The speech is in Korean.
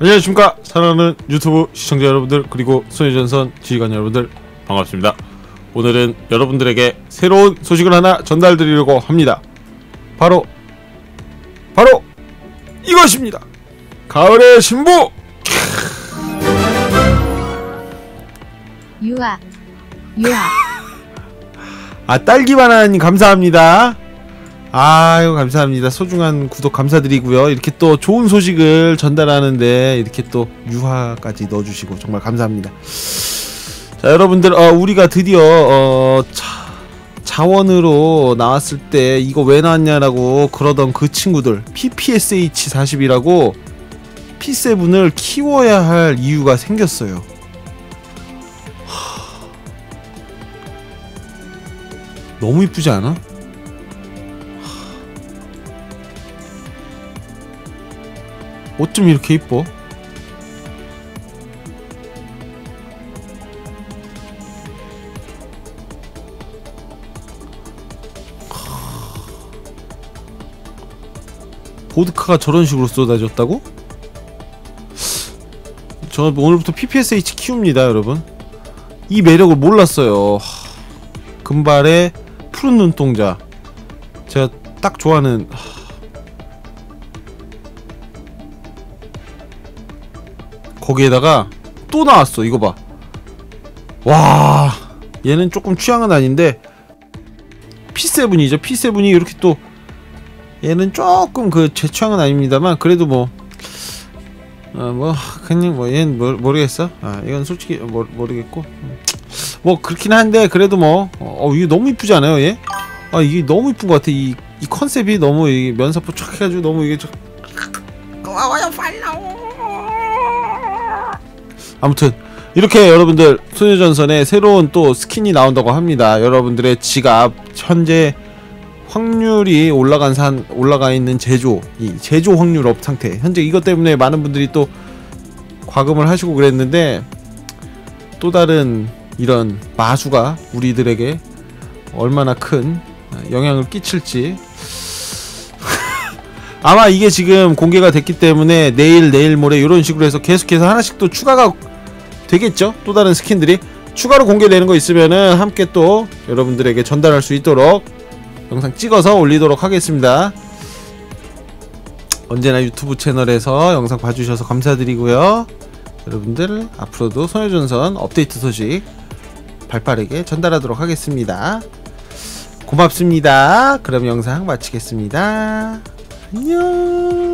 안녕하십니까. 사랑하는 유튜브 시청자 여러분들 그리고 소녀전선 지휘관 여러분들 반갑습니다. 오늘은 여러분들에게 새로운 소식을 하나 전달드리려고 합니다. 바로 바로 이것입니다. 가을의 신부! 유아 유아 아 딸기 바나나님 감사합니다 아유 감사합니다. 소중한 구독 감사드리고요. 이렇게 또 좋은 소식을 전달하는데 이렇게 또 유화까지 넣어주시고 정말 감사합니다. 자 여러분들 어, 우리가 드디어 어, 자, 자원으로 나왔을 때 이거 왜 나왔냐라고 그러던 그 친구들 PPSH 40이라고 P7을 키워야 할 이유가 생겼어요. 하... 너무 이쁘지 않아? 어쩜 이렇게 이뻐? 보드카가 저런 식으로 쏟아졌다고? 저 오늘부터 PPSH 키웁니다 여러분 이 매력을 몰랐어요 금발의 푸른 눈동자 제가 딱 좋아하는 거기에다가 또 나왔어. 이거 봐. 와 얘는 조금 취향은 아닌데 P7이죠. P7이 이렇게 또 얘는 조금 그 제 취향은 아닙니다만 그래도 뭐 어, 뭐 그냥 뭐 얘는 모, 모르겠어. 아 이건 솔직히 모, 모르겠고. 뭐 그렇긴 한데 그래도 뭐 어, 이게 너무 이쁘지 않아요 얘? 아 이게 너무 이쁜 것 같아. 이, 이 컨셉이 너무 이 면사포 촥 해가지고 너무 이게 좀 고마워요 팔로우 아무튼 이렇게 여러분들 소녀전선에 새로운 또 스킨이 나온다고 합니다. 여러분들의 지갑 현재 확률이 올라간 산 올라가 있는 제조 이 제조 확률 업 상태 현재 이것 때문에 많은 분들이 또 과금을 하시고 그랬는데 또 다른 이런 마수가 우리들에게 얼마나 큰 영향을 끼칠지 아마 이게 지금 공개가 됐기 때문에 내일 내일 모레 이런 식으로 해서 계속해서 하나씩 또 추가가 되겠죠? 또 다른 스킨들이 추가로 공개되는 거 있으면은 함께 또 여러분들에게 전달할 수 있도록 영상 찍어서 올리도록 하겠습니다. 언제나 유튜브 채널에서 영상 봐주셔서 감사드리고요. 여러분들 앞으로도 소녀전선 업데이트 소식 발빠르게 전달하도록 하겠습니다. 고맙습니다. 그럼 영상 마치겠습니다. 안녕